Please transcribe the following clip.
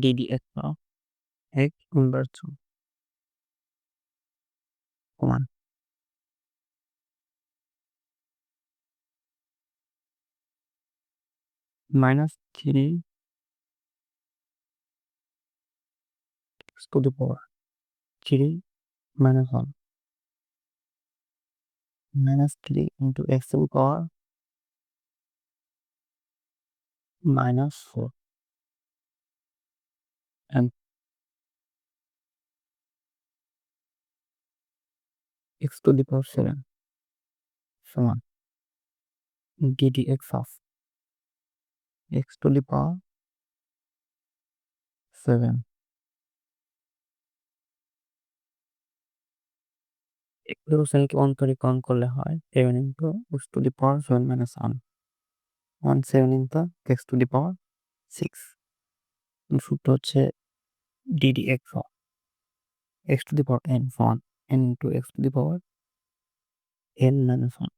dd x of x inverse 1 সমান minus 3 x to the power 3 minus 1 minus 3 into x to the power minus 4 and x to the power 7 সমান ddx of x to the power 7 এক্সপ্রেশনকে অন্তরীকরণ করলে হয় seven into to the power seven minus one one seven into x to the power six. সূত্র হচ্ছে d d x x to the power n one n into x to the power n minus one